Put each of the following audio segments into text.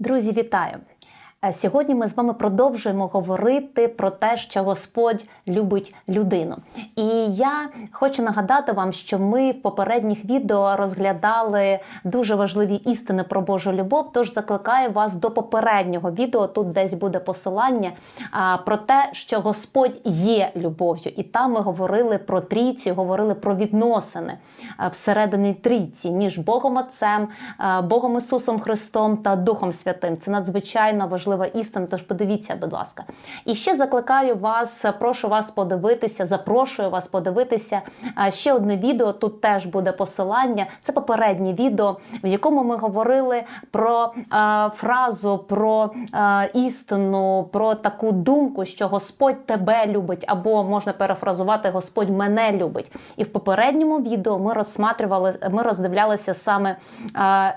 Друзі, вітаю! Е, Сьогодні ми з вами продовжуємо говорити про те, що Господь любить людину. І я хочу нагадати вам, що ми в попередніх відео розглядали дуже важливі істини про Божу любов. Тож закликаю вас до попереднього відео. Тут десь буде посилання про те, що Господь є любов'ю. І там ми говорили про трійцю, говорили про відносини всередині трійці між Богом Отцем, Богом Ісусом Христом та Духом Святим. Це надзвичайно важлива істина. Тож подивіться, будь ласка. І ще закликаю вас, прошу вас подивитися, запрошую вас подивитися ще одне відео. Тут теж буде посилання. Це попереднє відео, в якому ми говорили про фразу, про істину, про таку думку, що Господь тебе любить, або можна перефразувати Господь мене любить. І в попередньому відео ми розсматрювали, ми роздивлялися саме,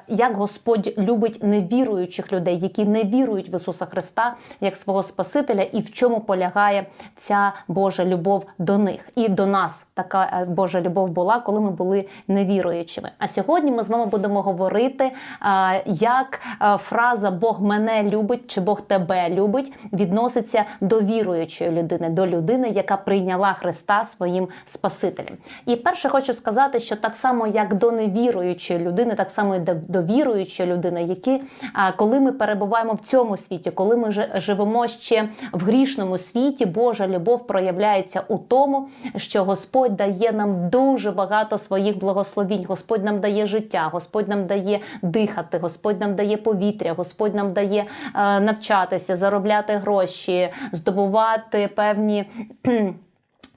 як Господь любить невіруючих людей, які не вірують в Ісуса Христа як свого Спасителя, і в чому полягає ця Божа любов до них. І до нас така е, Божа любов була, коли ми були невіруючими. А сьогодні ми з вами будемо говорити, як фраза Бог мене любить чи Бог тебе любить відноситься до віруючої людини, до людини, яка прийняла Христа своїм Спасителем. І перше хочу сказати, що так само, як до невіруючої людини, так само і до віруючої людини, які коли ми перебуваємо в цьому світі, коли ми живемо ще в грішному світі, Божа любов проявляється у тому, що Господь дає нам дуже багато своїх благословінь. Господь нам дає життя, Господь нам дає дихати, Господь нам дає повітря, Господь нам дає е, навчатися, заробляти гроші, здобувати певні.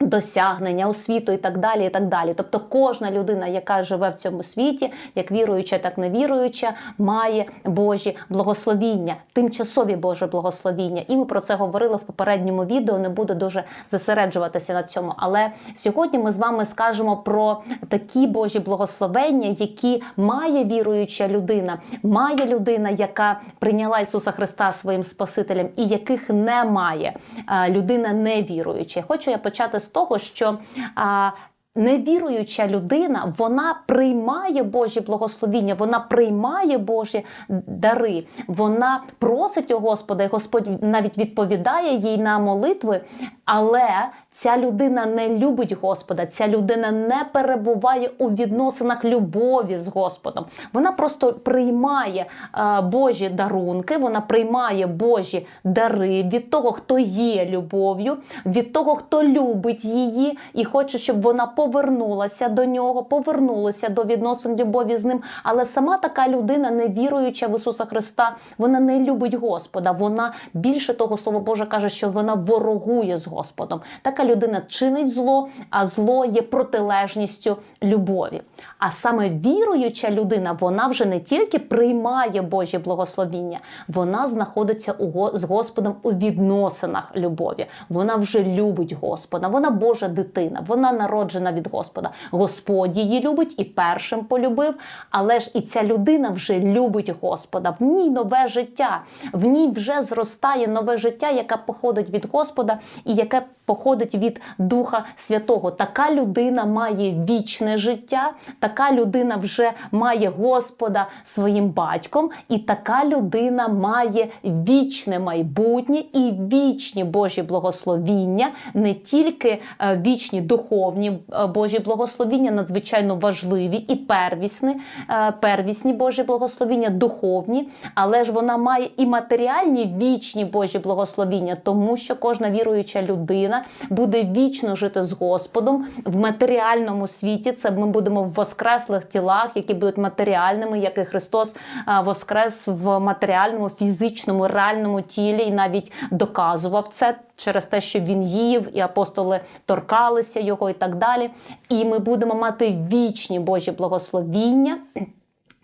Досягнення освіту і так далі, і так далі. Тобто, кожна людина, яка живе в цьому світі, як віруюча, так не віруюча, має Божі благословіння, тимчасові Божі благословіння. І ми про це говорили в попередньому відео. Не буду дуже зосереджуватися на цьому. Але сьогодні ми з вами скажемо про такі Божі благословення, які має віруюча людина, має людина, яка прийняла Ісуса Христа своїм Спасителем, і яких не має а, людина невіруюча. Хочу я почати з того, що а, Невіруюча людина, вона приймає Божі благословіння, вона приймає Божі дари, вона просить у Господа, і Господь навіть відповідає їй на молитви, але ця людина не любить Господа, ця людина не перебуває у відносинах любові з Господом. Вона просто приймає е, Божі дарунки, вона приймає Божі дари від того, хто є любов'ю, від того, хто любить її, і хоче, щоб вона повернулася до нього, повернулася до відносин любові з ним. Але сама така людина, не віруюча в Ісуса Христа, вона не любить Господа. Вона більше того, Слово Боже каже, що вона ворогує з Господом. Така людина чинить зло, а зло є протилежністю любові. А саме віруюча людина, вона вже не тільки приймає Божі благословіння, вона знаходиться з Господом у відносинах любові. Вона вже любить Господа, вона Божа дитина, вона народжена від Господа. Господь її любить і першим полюбив, але ж і ця людина вже любить Господа. В ній нове життя, в ній вже зростає нове життя, яке походить від Господа і яке походить від Духа Святого. Така людина має вічне життя, така людина вже має Господа своїм батьком, і така людина має вічне майбутнє і вічні Божі благословіння, не тільки е, вічні духовні е, Божі благословіння, надзвичайно важливі і первісні, е, первісні Божі благословіння, духовні, але ж вона має і матеріальні вічні Божі благословіння, тому що кожна віруюча людина буде вічно жити з Господом в матеріальному світі. Це ми будемо в воскреслих тілах, які будуть матеріальними, як і Христос е, воскрес в матеріальному, фізичному, реальному тілі, і навіть доказував це через те, що він їв, і апостоли торкалися його, і так далі. І ми будемо мати вічні Божі благословіння.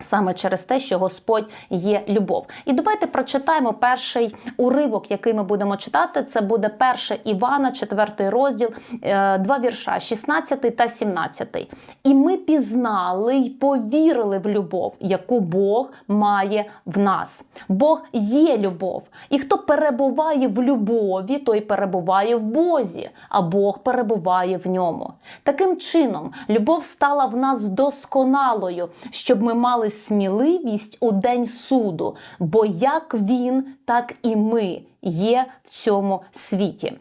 Саме через те, що Господь є любов. І давайте прочитаємо перший уривок, який ми будемо читати. Це буде 1 Івана, 4 розділ, е, два вірша, 16 та 17. І ми пізнали й повірили в любов, яку Бог має в нас. Бог є любов. І хто перебуває в любові, той перебуває в Бозі, а Бог перебуває в ньому. Таким чином, любов стала в нас досконалою, щоб ми мали сміливість у день суду, бо як він, так і ми є в цьому світі.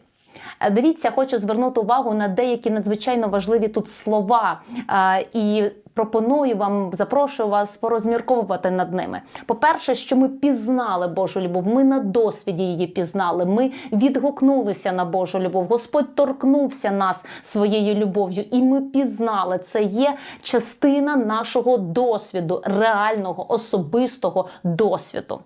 Е, Дивіться, хочу звернути увагу на деякі надзвичайно важливі тут слова. Е, І пропоную вам, запрошую вас порозмірковувати над ними. По-перше, що ми пізнали Божу любов, ми на досвіді її пізнали. Ми відгукнулися на Божу любов. Господь торкнувся нас своєю любов'ю, і ми пізнали. Це є частина нашого досвіду, реального, особистого досвіду.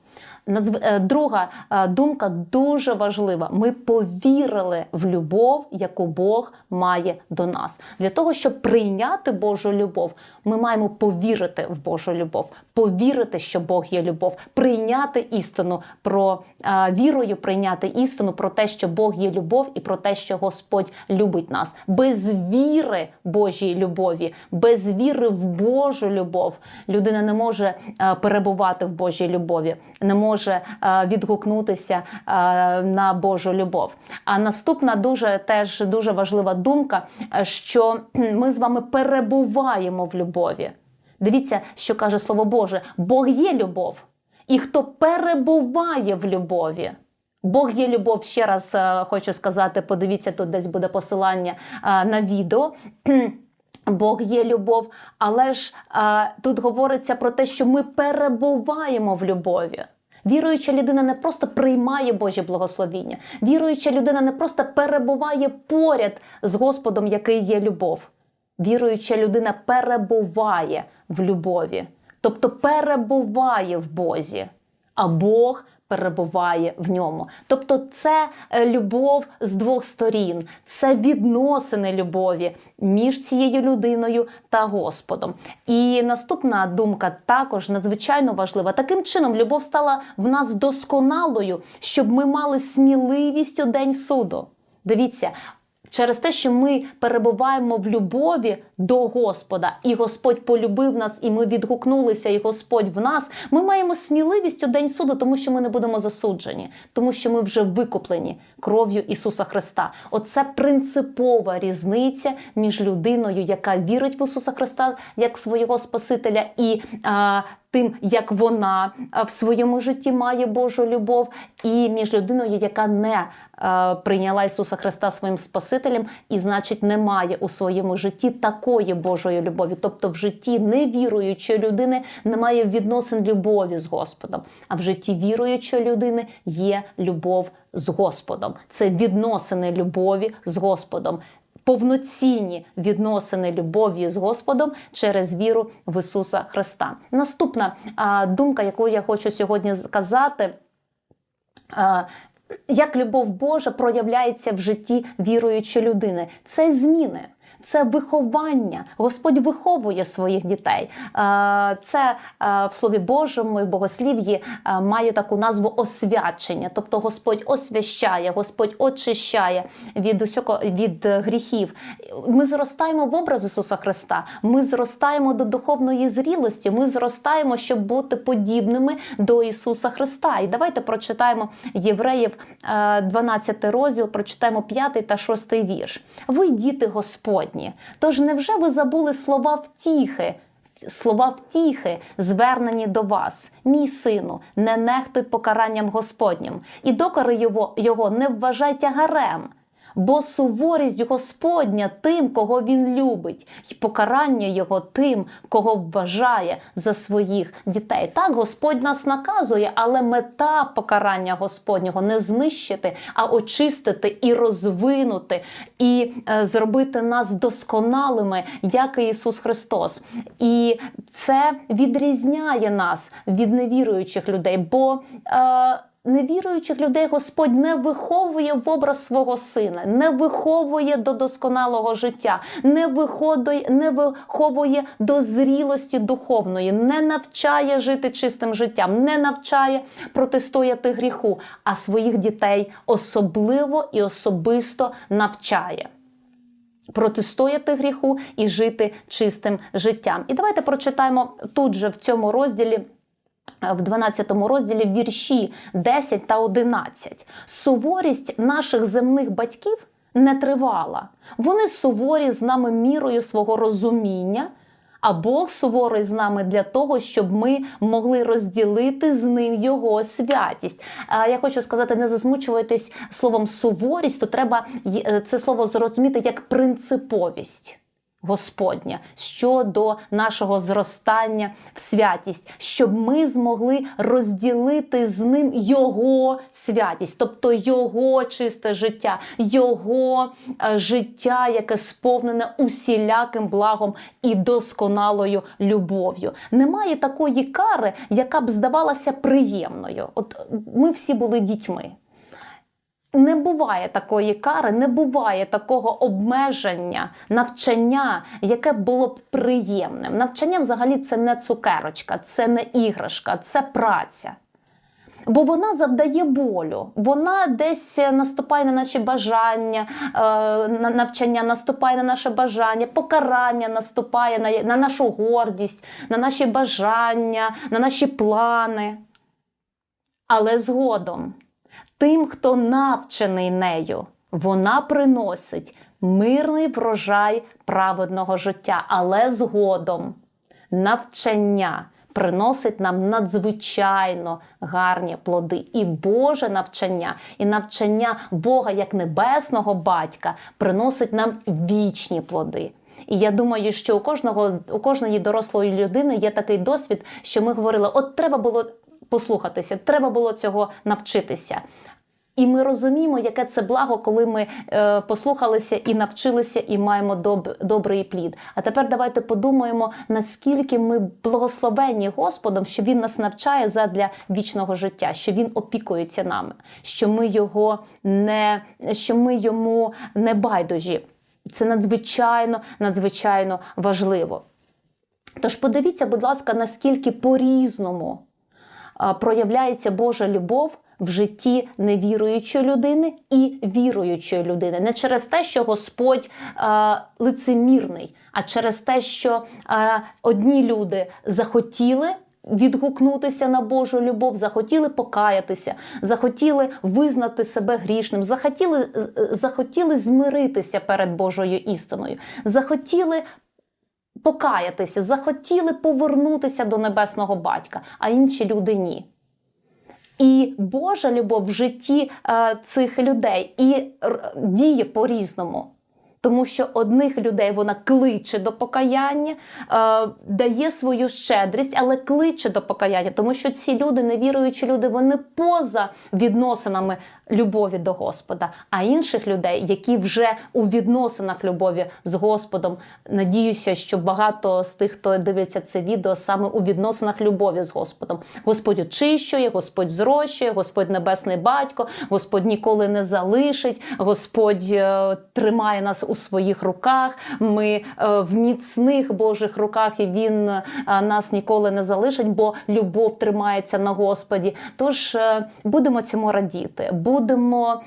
Е, Друга е, думка дуже важлива. Ми повірили в любов, яку Бог має до нас. Для того, щоб прийняти Божу любов, ми маємо повірити в Божу любов, повірити, що Бог є любов, прийняти істину про е, вірою, прийняти істину про те, що Бог є любов, і про те, що Господь любить нас. Без віри Божій любові, без віри в Божу любов людина не може е, перебувати в Божій любові, не може е, відгукнутися на Божу любов. А наступна дуже теж дуже важлива думка, що ми з вами перебуваємо в любові. Дивіться, що каже Слово Боже: Бог є любов, і хто перебуває в любові. Бог є любов. Ще раз е, хочу сказати, подивіться, тут десь буде посилання е, на відео. Бог є любов, але ж е, тут говориться про те, що ми перебуваємо в любові. Віруюча людина не просто приймає Божі благословіння. Віруюча людина не просто перебуває поряд з Господом, який є любов. Віруюча людина перебуває в любові, тобто перебуває в Бозі, а Бог перебуває в ньому. Тобто, це е, любов з двох сторін, це відносини любові між цією людиною та Господом. І наступна думка також надзвичайно важлива. Таким чином, любов стала в нас досконалою, щоб ми мали сміливість у день суду. Дивіться. Через те, що ми перебуваємо в любові до Господа, і Господь полюбив нас, і ми відгукнулися, і Господь в нас. Ми маємо сміливість у день суду, тому що ми не будемо засуджені, тому що ми вже викуплені кров'ю Ісуса Христа. Оце принципова різниця між людиною, яка вірить в Ісуса Христа як свого Спасителя, і а, тим, як вона в своєму житті має Божу любов, і між людиною, яка не прийняла Ісуса Христа своїм Спасителем, і, значить, не має у своєму житті такої Божої любові. Тобто, в житті невіруючої людини немає відносин любові з Господом, а в житті віруючої людини є любов з Господом. Це відносини любові з Господом. Повноцінні відносини любові з Господом через віру в Ісуса Христа. Наступна а, думка, яку я хочу сьогодні сказати. А, як любов Божа проявляється в житті віруючої людини? Це зміни. Це виховання. Господь виховує своїх дітей. Е, Це е, в Слові Божому і в богослів'ї е, має таку назву освячення. Тобто Господь освящає, Господь очищає від усього від гріхів. Ми зростаємо в образ Ісуса Христа. Ми зростаємо до духовної зрілості. Ми зростаємо, щоб бути подібними до Ісуса Христа. І давайте прочитаємо Євреїв е, 12 розділ, прочитаємо 5 та 6 вірш. Ви діти Господні. Тож невже ви забули слова втіхи? Слова втіхи, звернені до вас, мій сину, не нехтуй покаранням Господнім, і докори його, його не вважай тягарем. Бо суворість Господня тим, кого він любить, і покарання його тим, кого вважає за своїх дітей. Так, Господь нас наказує, але мета покарання Господнього не знищити, а очистити і розвинути, і е, зробити нас досконалими, як і Ісус Христос. І це відрізняє нас від невіруючих людей. бо... Е, Невіруючих людей Господь не виховує в образ свого сина, не виховує до досконалого життя, не виходить, не виховує до зрілості духовної, не навчає жити чистим життям, не навчає протистояти гріху, а своїх дітей особливо і особисто навчає. Протистояти гріху і жити чистим життям. І давайте прочитаємо тут же в цьому розділі в 12 розділі вірші 10 та 11. Суворість наших земних батьків не тривала. Вони суворі з нами мірою свого розуміння, А Бог суворий з нами для того, щоб ми могли розділити з ним його святість. Я хочу сказати, не засмучуйтесь словом суворість, то треба е, це слово зрозуміти як принциповість. Господня щодо нашого зростання в святість, щоб ми змогли розділити з ним його святість, тобто його чисте життя, його е, життя, яке сповнене усіляким благом і досконалою любов'ю. Немає такої кари, яка б здавалася приємною. От ми всі були дітьми. Не буває такої кари, не буває такого обмеження, навчання, яке було б приємним. Навчання взагалі це не цукерочка, це не іграшка, це праця. Бо вона завдає болю, вона десь наступає на наші бажання, е, на навчання наступає на наше бажання, покарання наступає на, на нашу гордість, на наші бажання, на наші плани. Але згодом тим, хто навчений нею, вона приносить мирний врожай праведного життя, але згодом навчання приносить нам надзвичайно гарні плоди. І Боже навчання, і навчання Бога як небесного батька приносить нам вічні плоди. І я думаю, що у кожного у кожної дорослої людини є такий досвід, що ми говорили: от треба було послухатися, треба було цього навчитися. І ми розуміємо, яке це благо, коли ми е, послухалися і навчилися, і маємо доб, добрий плід. А тепер давайте подумаємо, наскільки ми благословенні Господом, що Він нас навчає задля вічного життя, що Він опікується нами, що ми його не що ми йому не байдужі. Це надзвичайно, надзвичайно важливо. Тож подивіться, будь ласка, наскільки по-різному проявляється Божа любов в житті невіруючої людини і віруючої людини. Не через те, що Господь а, лицемірний, а через те, що а, одні люди захотіли. Відгукнутися на Божу любов, захотіли покаятися, захотіли визнати себе грішним, захотіли, захотіли змиритися перед Божою істиною, захотіли покаятися, захотіли повернутися до небесного батька, а інші люди ні. І Божа любов в житті е, цих людей і діє по-різному. Тому що одних людей вона кличе до покаяння, е, дає свою щедрість, але кличе до покаяння, тому що ці люди, невіруючі люди, вони поза відносинами любові до Господа. А інших людей, які вже у відносинах любові з Господом, надіюся, що багато з тих, хто дивиться це відео, саме у відносинах любові з Господом. Господь очищує, Господь зрощує, Господь небесний батько, Господь ніколи не залишить, Господь е, тримає нас у своїх руках. Ми е, в міцних Божих руках, і Він е, нас ніколи не залишить, бо любов тримається на Господі. Тож е, будемо цьому радіти, будемо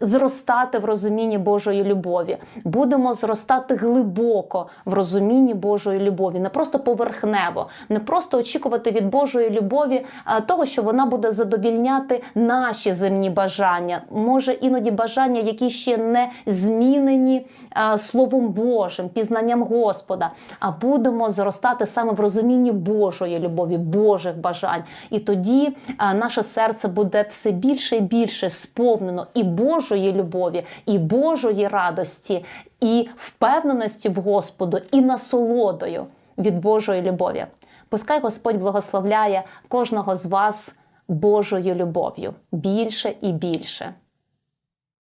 зростати в розумінні Божої любові, будемо зростати глибоко в розумінні Божої любові, не просто поверхнево, не просто очікувати від Божої любові того, що вона буде задовільняти наші земні бажання, може іноді бажання, які ще не змінені е, Словом Божим, пізнанням Господа, а будемо зростати саме в розумінні Божої любові, Божих бажань. І тоді е, наше серце буде все більше і більше сповнено і Божої любові, і Божої радості, і впевненості в Господу, і насолодою від Божої любові. Пускай Господь благословляє кожного з вас Божою любов'ю більше і більше.